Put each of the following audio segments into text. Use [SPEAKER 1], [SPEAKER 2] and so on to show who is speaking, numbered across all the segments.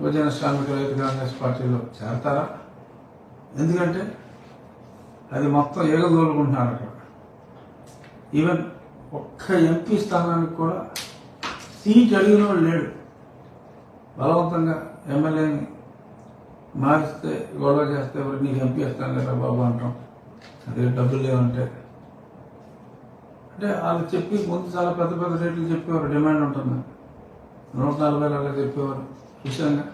[SPEAKER 1] యువజన శ్రామిక రైతు కాంగ్రెస్ పార్టీలో చేరతారా? ఎందుకంటే అది మొత్తం ఏగదోలుకుంటున్నారు అక్కడ. ఈవెన్ ఒక్క ఎంపీ స్థానానికి కూడా సీట్ అడిగిన వాడు లేడు. బలవంతంగా ఎమ్మెల్యేని మారిస్తే గొడవ చేస్తే ఎవరు? నీకు ఎంపీ ఇస్తాను లేదా బాబు అంటాం. అదే డబ్బులు లేవంటే. అంటే వాళ్ళు చెప్పి ముందు చాలా పెద్ద పెద్ద రేట్లు చెప్పేవారు. డిమాండ్ ఉంటుంది. నూట నలభై అలా చెప్పేవారు. విషయంగా.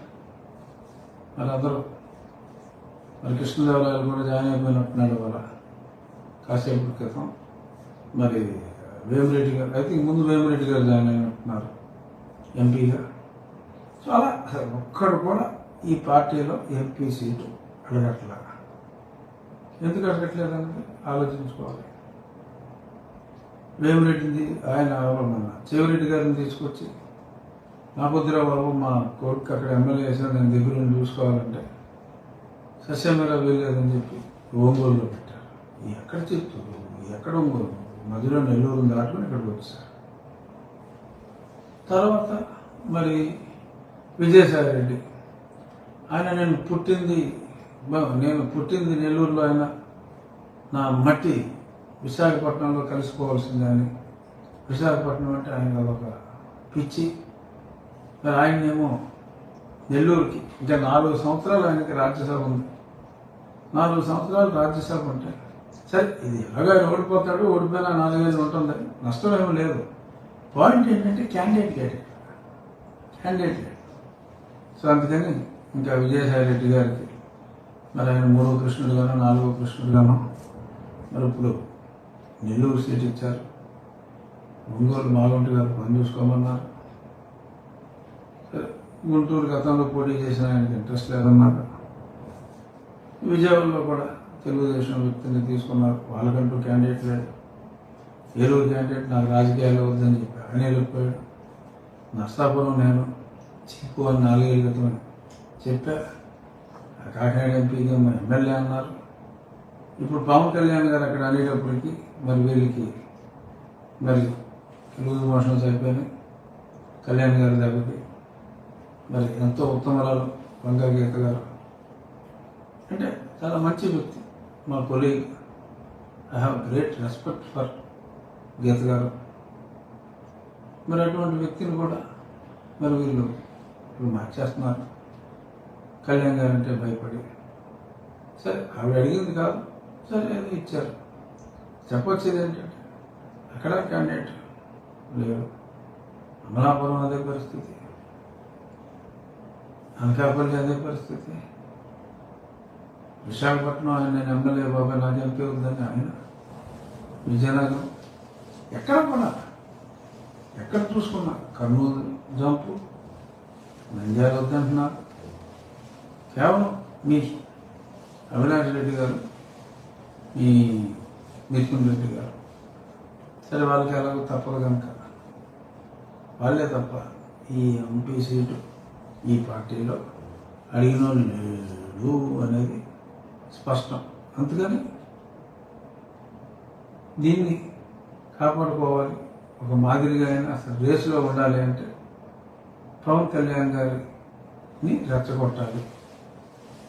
[SPEAKER 1] మరి అందరూ. మరి కృష్ణదేవరాయలు కూడా జాయిన్ అయిపోయినట్టున్నాడు వాళ్ళ కాసేపు క్రితం. మరి వేమిరెడ్డి గారు ఐ థింక్ ముందు వేమిరెడ్డి గారు జాయిన్ అయినట్టున్నారు ఎంపీగా. చాలా అలా ఒక్కడు కూడా ఈ పార్టీలో ఎంపీ సీటు అడగట్లా. ఎందుకు అడగట్లేదన్నది ఆలోచించుకోవాలి. వేమిరెడ్డిని ఆయన మన చెవిరెడ్డి గారిని తీసుకొచ్చి నా బాబు మా కొడుకు అక్కడ ఎమ్మెల్యే వేసిన నేను దగ్గర నుండి చూసుకోవాలంటే సస్యమేళ వీల్లేదని చెప్పి ఒంగోలులో పెట్టారు. ఎక్కడ చెప్తారు ఎక్కడ ఒంగోలు? మధ్యలో నెల్లూరు దాటుకుని ఇక్కడికి వచ్చారు. తర్వాత మరి విజయసాయి రెడ్డి ఆయన నేను పుట్టింది నేను పుట్టింది నెల్లూరులో ఆయన నా మట్టి విశాఖపట్నంలో కలిసిపోవాల్సిందని. అని విశాఖపట్నం అంటే ఆయన ఒక పిచ్చి. మరి ఆయనేమో నెల్లూరుకి. ఇంకా నాలుగు సంవత్సరాలు ఆయనకి రాజ్యసభ ఉంది. నాలుగు సంవత్సరాలు రాజ్యసభ ఉంటాయి సరే ఇది ఎలాగో ఆయన ఓడిపోతాడు ఓడిపోయినా నాలుగైదు ఉంటుంది. నష్టం ఏమీ లేదు. పాయింట్ ఏంటంటే క్యాండిడేట్ క్యాండిడేట్ క్యాండిడేట్ సో అందుకని ఇంకా విజయసాయి రెడ్డి గారికి మరి ఆయన మూడో కృష్ణుడుగాను నాలుగో కృష్ణుడుగాను మరి ఇప్పుడు నెల్లూరు సీట్ ఇచ్చారు. ఒంగోలు మాగుంటి గారు పని చూసుకోమన్నారు. గుంటూరు గతంలో పోటీ చేసిన ఆయనకి ఇంట్రెస్ట్ లేదన్నమాట. విజయవాడలో కూడా తెలుగుదేశం వ్యక్తిని తీసుకున్నారు. వాళ్ళకంటూ క్యాండిడేట్ లేడు ఏలూరు క్యాండిడేట్ నాకు రాజకీయాలు వద్దని చెప్పి ఆయన వెళ్ళిపోయాడు నర్సాపురం నేను చీపు అని నాలుగేళ్ళ క్రితం అని చెప్పా. ఆ కాకినాడ ఎంపీగా మా ఎమ్మెల్యే అన్నారు. ఇప్పుడు పవన్ కళ్యాణ్ గారు అక్కడ అనేటప్పటికి మరి వీళ్ళకి మరి తెలుగు మోషన్స్ అయిపోయినాయి కళ్యాణ్ గారి దెబ్బకి మరి ఎంతో ఉత్తమరాలు వంగా గీత గారు. అంటే చాలా మంచి వ్యక్తి మా colleague. I have great respect for Geetha గారు. మరి అటువంటి వ్యక్తిని కూడా మరి వీళ్ళు ఇప్పుడు మార్చేస్తున్నారు. కళ్యాణ్ గారు అంటే భయపడి సరే ఆవిడ అడిగింది కాదు సరే అది ఇచ్చారు. చెప్పొచ్చేది ఏంటంటే అక్కడ క్యాండిడేట్ లేరు అమలాపురం అదే పరిస్థితి. అనకాపల్లి అదే పరిస్థితి. విశాఖపట్నం ఆయన నేను ఎమ్మెల్యే బాబాయ్ నాకు ఎంపీ ఉందని ఆయన. విజయనగరం. ఎక్కడ కూడా ఎక్కడ చూసుకున్నా? కర్నూలు జంపు. నంద్యాల వద్దంటున్నారు కేవలం మీ అవినాష్ రెడ్డి గారు మీ మిథున్ రెడ్డి గారు. సరే వాళ్ళకి ఎలాగో తప్పదు కనుక. వాళ్ళే తప్ప ఈ ఎంపీ సీటు ఈ పార్టీలో అడిగిన వాళ్ళు అనేది స్పష్టం. అందుకని దీన్ని కాపాడుకోవాలి. ఒక మాదిరిగా అయినా అసలు రేసులో ఉండాలి అంటే పవన్ కళ్యాణ్ గారిని రెచ్చగొట్టాలి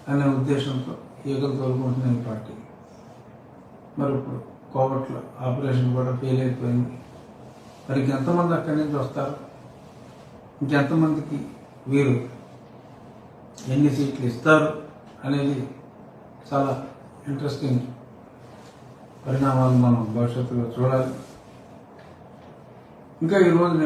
[SPEAKER 1] అనే ఉద్దేశంతో ఈగలు తోలుకుంటున్న ఈ పార్టీ. మరి ఇప్పుడు కోవట్లో ఆపరేషన్ కూడా ఫెయిల్ అయిపోయింది. మరి ఇంకెంతమంది అక్కడి నుంచి వస్తారు? ఇంకెంతమందికి వీరు ఎన్ని సీట్లు ఇస్తారు అనేది చాలా ఇంట్రెస్టింగ్ పరిణామాలు మనం భవిష్యత్తులో చూడాలి. ఇంకా ఈరోజు నేను